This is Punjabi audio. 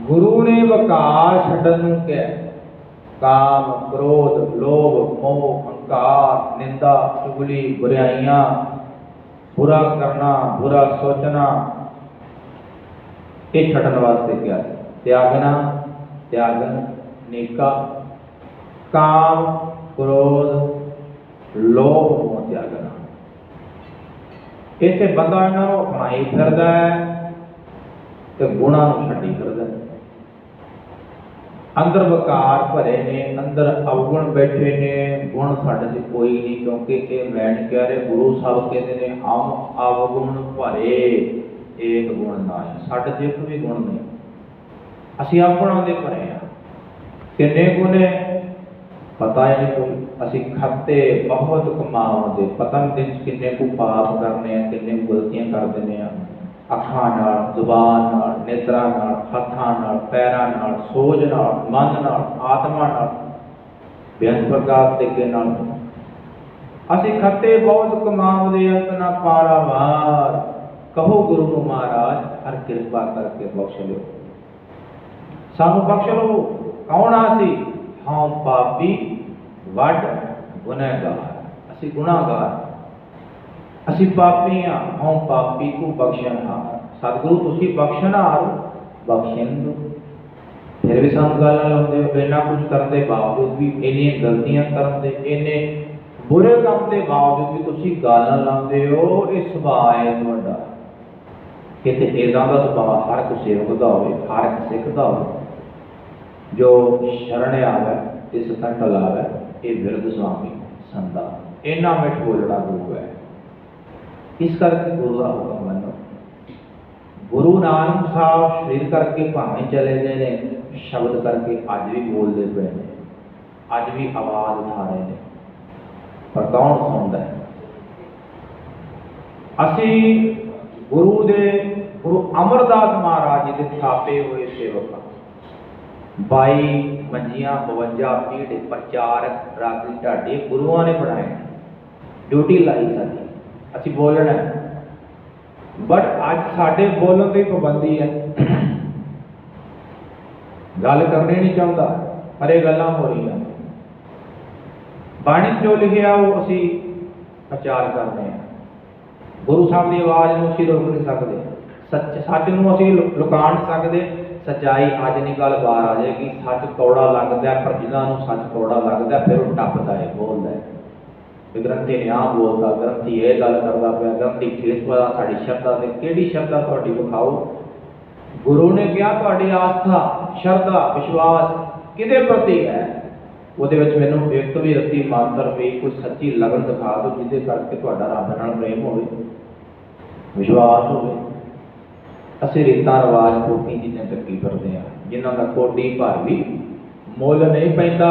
ਗੁਰੂ ਨੇ ਵਕਾਰ ਛੱਡਣ ਨੂੰ ਕਿਹਾ, ਕਾਮ, ਕ੍ਰੋਧ, ਲੋਭ, ਮੋਹ, ਹੰਕਾਰ, ਨਿੰਦਾ, ਚੁਗਲੀ, ਬੁਰਾਈਆਂ, ਬੁਰਾ ਕਰਨਾ, ਬੁਰਾ ਸੋਚਣਾ, ਇਹ ਛੱਡਣ ਵਾਸਤੇ ਕਿਹਾ ਸੀ। ਤਿਆਗਣਾ ਤਿਆਗਨ ਨੇਕਾ, ਕਾਮ, ਕ੍ਰੋਧ, ਲੋਭ, ਮੋਹ ਤਿਆਗਣਾ ਇੱਥੇ ਬੰਦਾ ਇਹਨਾਂ ਨੂੰ ਅਪਣਾਈ ਫਿਰਦਾ ਹੈ ਤੇ ਗੁਣਾਂ ਨੂੰ ਛੱਡੀ ਫਿਰਦਾ ਅੰਦਰ ਵਿਕਾਰ ਭਰੇ ਨੇ, ਅੰਦਰ ਅਵਗੁਣ ਬੈਠੇ ਨੇ, ਗੁਣ ਸਾਡੇ 'ਚ ਕੋਈ ਨਹੀਂ ਕਿਉਂਕਿ ਇਹ ਮੈਨ ਪਿਆਰੇ ਗੁਰੂ ਸਾਹਿਬ ਕਹਿੰਦੇ ਨੇ, ਹਮ ਅਵਗੁਣ ਭਰੇ, ਏਕ ਗੁਣ ਨਾਹੀ। ਸਾਡੇ 'ਚ ਇੱਕ ਗੁਣ ਨਹੀਂ। ਅਸੀਂ ਆਪਣਾ ਦੇ ਭਰੇ ਆ ਕਿੰਨੇ ਗੁਣ ਨੇ? ਪਤਾ ਹੀ ਨਹੀਂ ਕੋਈ। ਅਸੀਂ ਖਾਤੇ ਬਹੁਤ ਕਮਾਉਂਦੇ ਪਤਾ ਦਿਨ 'ਚ ਕਿੰਨੇ ਕੁ ਪਾਪ ਕਰਨੇ ਆ, ਕਿੰਨੇ ਕੁ ਗਲਤੀਆਂ ਕਰ ਦਿੰਦੇ ਆ। ਅੱਖਾਂ ਨਾਲ, ਜ਼ੁਬਾਨ ਨਾਲ, ਨੇਤਰਾਂ ਨਾਲ, ਹੱਥਾਂ ਨਾਲ, ਪੈਰਾਂ ਨਾਲ ਸੋਝ ਨਾਲ, ਮਨ ਨਾਲ, ਆਤਮਾ ਨਾਲ। ਬੇਅੰਤ ਪ੍ਰਕਾਰ ਤਰੀਕੇ ਨਾਲ, ਅਸੀਂ ਖੱਤੇ ਬਹੁਤ ਕਮਾਉਂਦੇ ਅੰਤ ਪਾਰਾਵਾਰ ਕਹੋ ਗੁਰੂ ਨੂੰ ਮਹਾਰਾਜ, ਹਰ ਕਿਰਪਾ ਕਰਕੇ ਬਖਸ਼ ਲਿਓ। ਸਾਨੂੰ ਬਖਸ਼ ਲਓ। ਕੌਣ ਆ ਸੀ ਹਾਂ ਪਾਪੀ ਵੱਡ, ਗੁਨਾਹਗਾਰ। ਅਸੀਂ ਗੁਨਾਹਗਾਰ। ਅਸੀਂ ਪਾਪੀ ਹਾਂ ਹਾਂ ਪਾਪੀ ਕੋ ਬਖਸ਼ਣਹਾਰ ਸਤਿਗੁਰੂ, ਤੁਸੀਂ ਬਖਸ਼ਣਹਾਰ ਬਖਸ਼ਣ ਫਿਰ ਵੀ ਸਾਨੂੰ ਗੱਲ ਨਾਲ ਲਾਉਂਦੇ ਹੋ ਇੰਨਾ ਕੁਝ ਕਰਨ ਦੇ ਬਾਵਜੂਦ ਵੀ, ਇੰਨੀਆਂ ਗਲਤੀਆਂ ਕਰਨ ਦੇ, ਇੰਨੇ ਬੁਰੇ ਕੰਮ ਦੇ ਬਾਵਜੂਦ ਵੀ ਤੁਸੀਂ ਗੱਲ ਨਾਲ ਲਾਉਂਦੇ ਹੋ, ਇਹ ਸੁਭਾਅ ਹੈ ਤੁਹਾਡਾ। ਕਿਤੇ ਇਦਾਂ ਦਾ ਸੁਭਾਅ ਹਰ ਇੱਕ ਸੇਵਕ ਦਾ ਹੋਵੇ ਹਰ ਇੱਕ ਸਿੱਖ ਦਾ ਹੋਵੇ ਜੋ ਸ਼ਰਣ ਆਵੇ, ਇਸ ਕੰਟ ਲਾਵੇ ਇਹ ਵਿਰਧ ਸੁਆਮੀ ਸੰਦਾ ਇੰਨਾ ਮਿੱਠ ਬੋਲਣਾ ਗੁਰੂ ਹੈ। ਇਸ ਕਰਕੇ ਗੁਰੂ ਦਾ ਹੁਕਮ ਮੰਨੋ? ਗੁਰੂ ਨਾਨਕ ਸਾਹਿਬ ਸਰੀਰ ਕਰਕੇ ਭਾਵੇਂ ਚਲੇ ਗਏ ਨੇ, ਸ਼ਬਦ ਕਰਕੇ ਅੱਜ ਵੀ ਬੋਲਦੇ ਪਏ ਨੇ, ਅੱਜ ਵੀ ਆਵਾਜ਼ ਉਠਾ ਰਹੇ ਨੇ। ਪਰ ਕੌਣ ਸੁਣਦਾ ਹੈ? ਅਸੀਂ ਗੁਰੂ ਦੇ, ਗੁਰੂ ਅਮਰਦਾਸ ਮਹਾਰਾਜ ਜੀ ਦੇ ਥਾਪੇ ਹੋਏ ਸੇਵਕ ਬਾਈ ਮੰਜੀਆਂ 52 ਪੀੜ ਪ੍ਰਚਾਰਕ ਰਾਗੀ ਢਾਡੇ ਗੁਰੂਆਂ ਨੇ ਬਣਾਏ ਡਿਊਟੀ ਲਾਈ ਸਾਡੀ। ਅਸੀਂ ਬੋਲਣਾ ਬਟ ਅੱਜ ਸਾਡੇ ਬੋਲਣ ਦੀ ਪਾਬੰਦੀ ਹੈ। ਗੱਲ ਕਰਨੀ ਨਹੀਂ ਚਾਹੁੰਦਾ ਪਰ ਇਹ ਗੱਲਾਂ ਹੋ ਰਹੀਆਂ। ਬਾਣੀ ਜੋ ਲਿਖਿਆ ਉਹ ਅਸੀਂ ਪ੍ਰਚਾਰ ਕਰਦੇ ਹਾਂ। ਗੁਰੂ ਸਾਹਿਬ ਦੀ ਆਵਾਜ਼ ਨੂੰ ਅਸੀਂ ਰੋਕ ਨਹੀਂ ਸਕਦੇ। ਸੱਚ ਸੱਚ ਨੂੰ ਅਸੀਂ ਲੁ- ਲੁਕਾ ਨਹੀਂ ਸਕਦੇ। ਸਚਾਈ ਅੱਜ ਨਹੀਂ ਕੱਲ ਬਾਹਰ ਆ ਜਾਏਗੀ। ਸੱਚ ਕੌੜਾ ਲੱਗਦਾ ਹੈ, ਪਰ ਜਿਨ੍ਹਾਂ ਨੂੰ ਸੱਚ ਕੌੜਾ ਲੱਗਦਾ ਫਿਰ ਉਹ ਟੱਪਦਾ ਹੈ ਬੋਲਦਾ ਹੈ। ਗ੍ਰੰਥੀ ਨੇ ਆਹ ਬੋਲਦਾ, ਗ੍ਰੰਥੀ ਇਹ ਗੱਲ ਕਰਦਾ ਪਿਆ, ਗ੍ਰੰਥੀ ਠੇਸ ਪਾ ਸਾਡੀ ਸ਼ਰਧਾ ਤੇ ਕਿਹੜੀ ਸ਼ਰਧਾ ਤੁਹਾਡੀ ਵਿਖਾਓ? ਗੁਰੂ ਨੇ ਕਿਹਾ, ਤੁਹਾਡੀ ਆਸਥਾ, ਸ਼ਰਧਾ, ਵਿਸ਼ਵਾਸ ਕਿਹਦੇ ਪ੍ਰਤੀ ਹੈ? ਉਹਦੇ ਵਿੱਚ ਮੈਨੂੰ ਇੱਕ ਵੀ ਰੱਤੀ ਮਾਤਰ ਵੀ ਕੋਈ ਸੱਚੀ ਲਗਨ ਦਿਖਾ ਦਿਓ, ਜਿਹਦੇ ਕਰਕੇ ਤੁਹਾਡਾ ਰੱਬ ਨਾਲ ਪ੍ਰੇਮ ਹੋਵੇ, ਵਿਸ਼ਵਾਸ ਹੋਵੇ। ਅਸੀਂ ਰੀਤਾਂ ਰਿਵਾਜ ਕੋਟੀ ਜਿੰਨੇ ਤੱਕੀ ਕਰਦੇ ਆ, ਜਿਨ੍ਹਾਂ ਦਾ ਕੋਟੀ ਭਰ ਵੀ ਮੁੱਲ ਨਹੀਂ ਪੈਂਦਾ।